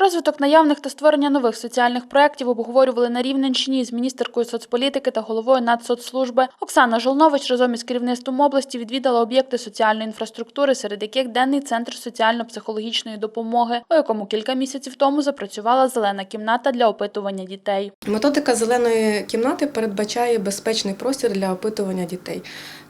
Розвиток наявних та створення нових соціальних проєктів обговорювали на Рівненщині з міністеркою соцполітики та головою Нацсоцслужби. Оксана Жолнович разом із керівництвом області відвідала об'єкти соціальної інфраструктури, серед яких денний центр соціально-психологічної допомоги, у якому кілька місяців тому запрацювала зелена кімната для опитування дітей. Методика зеленої кімнати передбачає безпечний простір для опитування дітей.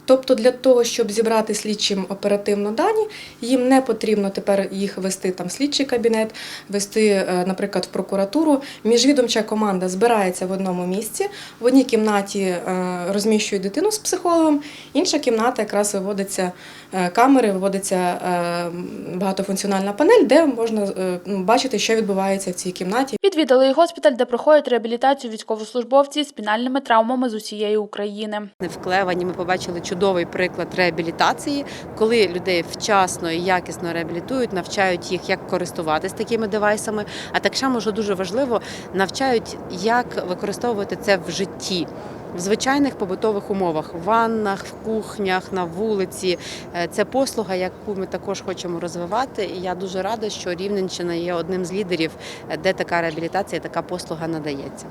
Тобто для того, щоб зібрати слідчим оперативно дані, їм не потрібно тепер їх вести там в слідчий кабінет, вести, е, наприклад, в прокуратуру. Міжвідомча команда збирається в одному місці. В одній кімнаті е, розміщують дитину з психологом, інша кімната якраз виводиться е, камери, виводиться багатофункціональна панель, де можна ну, бачити, що відбувається в цій кімнаті. Відвідали і госпіталь, де проходять реабілітацію військовослужбовці з спінальними травмами з усієї України. Не вклевані. Ми побачили чудовий приклад реабілітації, коли людей вчасно і якісно реабілітують, навчають їх, як користуватись такими девайсами. А так само, що дуже важливо, навчають, як використовувати це в житті. В звичайних побутових умовах, в ваннах, в кухнях, на вулиці. Е, Це послуга, яку ми також хочемо розвивати. І я дуже рада, що Рівненщина є одним з лідерів, е, де така реабілітація, така послуга надається.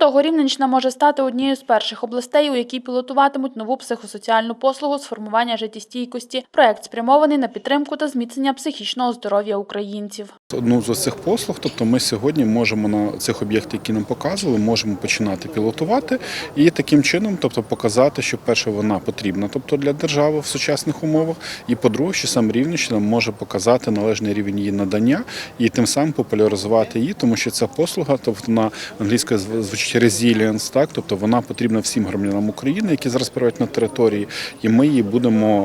Того, Рівненщина може стати однією з перших областей, у якій пілотуватимуть нову психосоціальну послугу з формування життєстійкості. Проект спрямований на підтримку та зміцнення психічного здоров'я українців. Одну з цих послуг, тобто ми сьогодні можемо на цих об'єктах, які нам показували, можемо починати пілотувати і таким чином, тобто показати, що перше вона потрібна, тобто для держави в сучасних умовах, і по-друге, що сам Рівненщина може показати належний рівень її надання і тим самим популяризувати її, тому що ця послуга, тобто на англійською звучить resilience, так? Тобто вона потрібна всім громадянам України, які зараз перебувають на території, і ми її будемо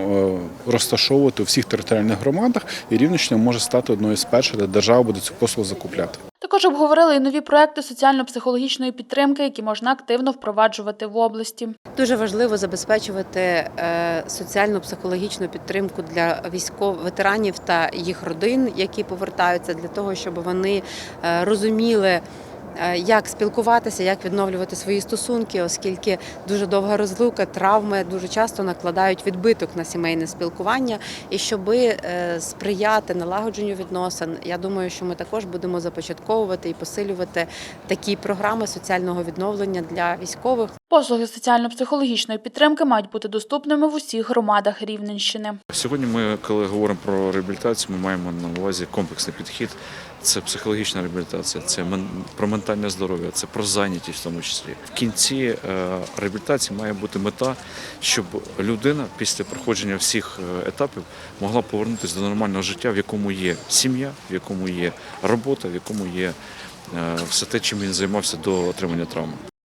е, розташовувати у всіх територіальних громадах, і Рівненщина може стати одною з перших, де держава буде цю послугу закупляти. Також обговорили і нові проекти соціально-психологічної підтримки, які можна активно впроваджувати в області. Дуже важливо забезпечувати е, соціальну психологічну підтримку для військових ветеранів та їх родин, які повертаються, для того, щоб вони е, розуміли. Е, Як спілкуватися, як відновлювати свої стосунки, оскільки дуже довга розлука, травми дуже часто накладають відбиток на сімейне спілкування. І щоби е, сприяти налагодженню відносин, я думаю, що ми також будемо започатковувати і посилювати такі програми соціального відновлення для військових. Послуги соціально-психологічної підтримки мають бути доступними в усіх громадах Рівненщини. Сьогодні ми, коли говоримо про реабілітацію, ми маємо на увазі комплексний підхід. Це психологічна реабілітація, це про ментальне здоров'я, це про зайнятість в тому числі. В кінці е, реабілітації має бути мета, щоб людина після проходження всіх е, етапів могла повернутися до нормального життя, в якому є сім'я, в якому є робота, в якому є е, все те, чим він займався до отримання травми.